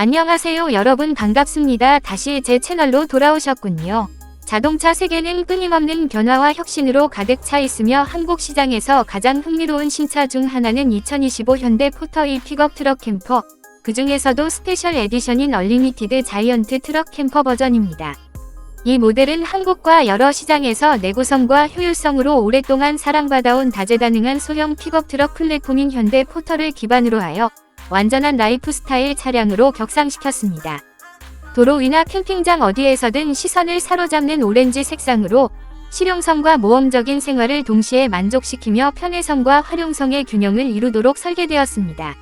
안녕하세요 여러분 반갑습니다. 다시 제 채널로 돌아오셨군요. 자동차 세계는 끊임없는 변화와 혁신으로 가득 차 있으며 한국 시장에서 가장 흥미로운 신차 중 하나는 2025 현대 포터2 픽업 트럭 캠퍼. 그 중에서도 스페셜 에디션인 얼리미티드 자이언트 트럭 캠퍼 버전입니다. 이 모델은 한국과 여러 시장에서 내구성과 효율성으로 오랫동안 사랑받아온 다재다능한 소형 픽업 트럭 플랫폼인 현대 포터를 기반으로 하여 완전한 라이프 스타일 차량으로 격상시켰습니다. 도로 위나 캠핑장 어디에서든 시선을 사로잡는 오렌지 색상으로 실용성과 모험적인 생활을 동시에 만족시키며 편의성과 활용성의 균형을 이루도록 설계되었습니다.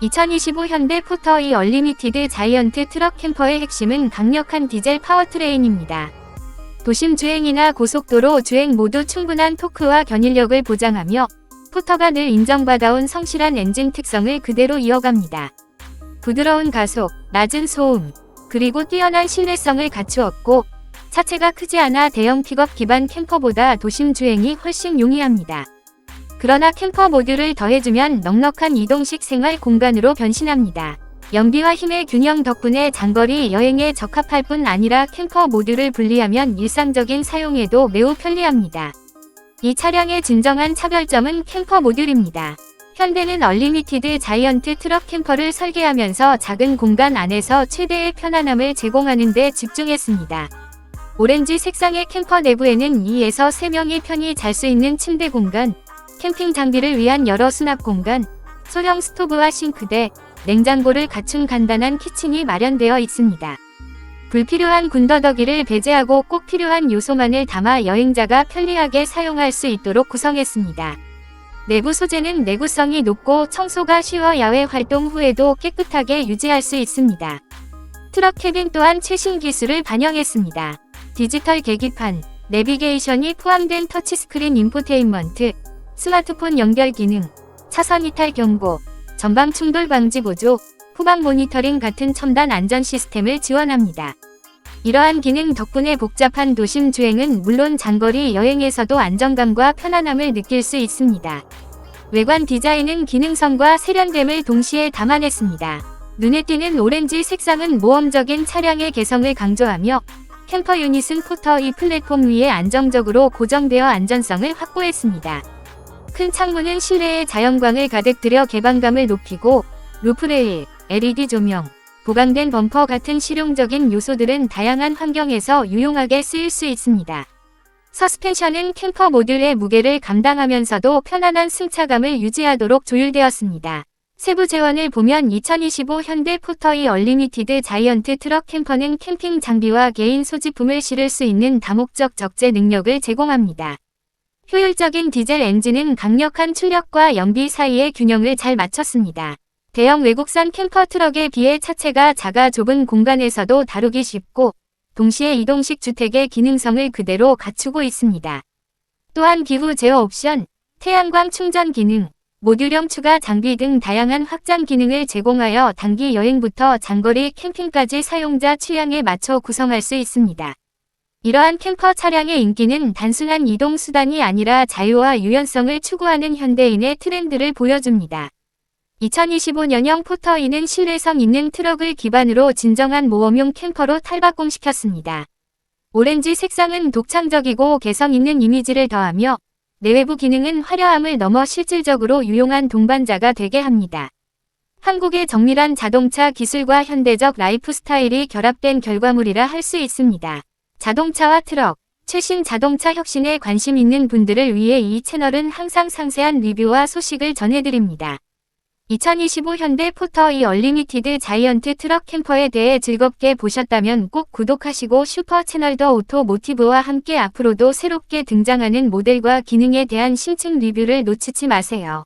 2025 현대 포터2 얼리미티드 자이언트 트럭 캠퍼의 핵심은 강력한 디젤 파워트레인입니다. 도심 주행이나 고속도로 주행 모두 충분한 토크와 견인력을 보장하며 포터가 늘 인정받아온 성실한 엔진 특성을 그대로 이어갑니다. 부드러운 가속, 낮은 소음, 그리고 뛰어난 신뢰성을 갖추었고 차체가 크지 않아 대형 픽업 기반 캠퍼보다 도심 주행이 훨씬 용이합니다. 그러나 캠퍼 모듈을 더해주면 넉넉한 이동식 생활 공간으로 변신합니다. 연비와 힘의 균형 덕분에 장거리 여행에 적합할 뿐 아니라 캠퍼 모듈을 분리하면 일상적인 사용에도 매우 편리합니다. 이 차량의 진정한 차별점은 캠퍼 모듈입니다. 현대는 얼리미티드 자이언트 트럭 캠퍼를 설계하면서 작은 공간 안에서 최대의 편안함을 제공하는 데 집중했습니다. 오렌지 색상의 캠퍼 내부에는 2에서 3명이 편히 잘 수 있는 침대 공간, 캠핑 장비를 위한 여러 수납 공간, 소형 스토브와 싱크대, 냉장고를 갖춘 간단한 키친이 마련되어 있습니다. 불필요한 군더더기를 배제하고 꼭 필요한 요소만을 담아 여행자가 편리하게 사용할 수 있도록 구성했습니다. 내부 소재는 내구성이 높고 청소가 쉬워 야외 활동 후에도 깨끗하게 유지할 수 있습니다. 트럭 캐빈 또한 최신 기술을 반영했습니다. 디지털 계기판, 내비게이션이 포함된 터치스크린 인포테인먼트, 스마트폰 연결 기능, 차선 이탈 경고, 전방 충돌 방지 보조, 후방 모니터링 같은 첨단 안전 시스템을 지원합니다. 이러한 기능 덕분에 복잡한 도심 주행은 물론 장거리 여행에서도 안정감과 편안함을 느낄 수 있습니다. 외관 디자인은 기능성과 세련됨을 동시에 담아냈습니다. 눈에 띄는 오렌지 색상은 모험적인 차량의 개성을 강조하며 캠퍼 유닛은 포터 이 플랫폼 위에 안정적으로 고정되어 안전성을 확보했습니다. 큰 창문은 실내의 자연광을 가득 들여 개방감을 높이고 루프레일, LED 조명, 보강된 범퍼 같은 실용적인 요소들은 다양한 환경에서 유용하게 쓰일 수 있습니다. 서스펜션은 캠퍼 모듈의 무게를 감당하면서도 편안한 승차감을 유지하도록 조율되었습니다. 세부 재원을 보면 2025 현대 포터2 얼리미티드 자이언트 트럭 캠퍼는 캠핑 장비와 개인 소지품을 실을 수 있는 다목적 적재 능력을 제공합니다. 효율적인 디젤 엔진은 강력한 출력과 연비 사이의 균형을 잘 맞췄습니다. 대형 외국산 캠퍼 트럭에 비해 차체가 작아 좁은 공간에서도 다루기 쉽고 동시에 이동식 주택의 기능성을 그대로 갖추고 있습니다. 또한 기후 제어 옵션, 태양광 충전 기능, 모듈형 추가 장비 등 다양한 확장 기능을 제공하여 단기 여행부터 장거리 캠핑까지 사용자 취향에 맞춰 구성할 수 있습니다. 이러한 캠퍼 차량의 인기는 단순한 이동 수단이 아니라 자유와 유연성을 추구하는 현대인의 트렌드를 보여줍니다. 2025년형 포터2는 신뢰성 있는 트럭을 기반으로 진정한 모험용 캠퍼로 탈바꿈시켰습니다. 오렌지 색상은 독창적이고 개성 있는 이미지를 더하며 내외부 기능은 화려함을 넘어 실질적으로 유용한 동반자가 되게 합니다. 한국의 정밀한 자동차 기술과 현대적 라이프 스타일이 결합된 결과물이라 할 수 있습니다. 자동차와 트럭, 최신 자동차 혁신에 관심 있는 분들을 위해 이 채널은 항상 상세한 리뷰와 소식을 전해드립니다. 2025 현대 포터2 얼리미티드 자이언트 트럭 캠퍼에 대해 즐겁게 보셨다면 꼭 구독하시고 슈퍼 채널 더 오토 모티브와 함께 앞으로도 새롭게 등장하는 모델과 기능에 대한 심층 리뷰를 놓치지 마세요.